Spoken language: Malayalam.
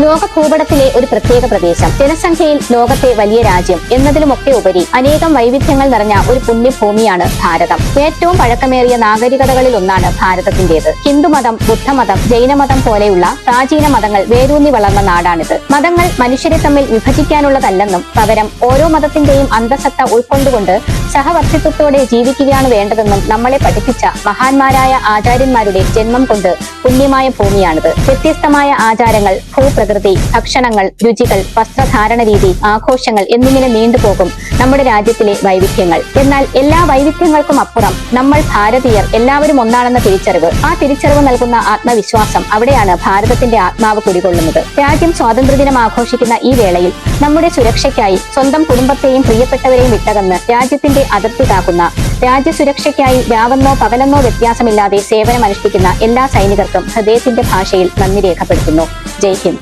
ലോക ഭൂപടത്തിലെ ഒരു പ്രത്യേക പ്രദേശം. ജനസംഖ്യയിൽ ലോകത്തെ വലിയ രാജ്യം എന്നതിലുമൊക്കെ ഉപരി അനേകം വൈവിധ്യങ്ങൾ നിറഞ്ഞ ഒരു പുണ്യഭൂമിയാണ് ഭാരതം. ഏറ്റവും പഴക്കമേറിയ നാഗരികതകളിൽ ഒന്നാണ് ഭാരതത്തിന്റേത് ഹിന്ദുമതം ബുദ്ധമതം ജൈനമതം പോലെയുള്ള പ്രാചീന മതങ്ങൾ വേരൂന്നി വളർന്ന നാടാണിത്. മതങ്ങൾ മനുഷ്യരെ തമ്മിൽ വിഭജിക്കാനുള്ളതല്ലെന്നും പകരം ഓരോ മതത്തിന്റെയും അന്തസത്ത ഉൾക്കൊണ്ടുകൊണ്ട് സഹവർത്തിത്വത്തോടെ ജീവിക്കുകയാണ് വേണ്ടതെന്നും നമ്മളെ പഠിപ്പിച്ച മഹാന്മാരായ ആചാര്യന്മാരുടെ ജന്മം കൊണ്ട് പുണ്യമായ ഭൂമിയാണിത്. വ്യത്യസ്തമായ ആചാരങ്ങൾ ഭൂപ്രകൃതി ഭക്ഷണങ്ങൾ രുചികൾ വസ്ത്രധാരണ രീതി ആഘോഷങ്ങൾ എന്നിങ്ങനെ നീണ്ടുപോകും നമ്മുടെ രാജ്യത്തിലെ വൈവിധ്യങ്ങൾ. എന്നാൽ എല്ലാ വൈവിധ്യങ്ങൾക്കും അപ്പുറം നമ്മൾ ഭാരതീയർ എല്ലാവരും ഒന്നാണെന്ന തിരിച്ചറിവ് ആ തിരിച്ചറിവ് നൽകുന്ന ആത്മവിശ്വാസം അവിടെയാണ് ഭാരതത്തിന്റെ ആത്മാവ് കുടികൊള്ളുന്നത്. രാജ്യം സ്വാതന്ത്ര്യദിനം ആഘോഷിക്കുന്ന ഈ വേളയിൽ നമ്മുടെ സുരക്ഷയ്ക്കായി സ്വന്തം കുടുംബത്തെയും പ്രിയപ്പെട്ടവരെയും വിട്ടകന്ന് രാജ്യത്തിന്റെ അതിർത്തി കാക്കുന്ന രാജ്യസുരക്ഷയ്ക്കായി രാവെന്നോ പകലെന്നോ വ്യത്യാസമില്ലാതെ സേവനമനുഷ്ഠിക്കുന്ന എല്ലാ സൈനികർക്കും ഹൃദയത്തിന്റെ ഭാഷയിൽ നന്ദി രേഖപ്പെടുത്തുന്നു. ജയ് ഹിന്ദ്.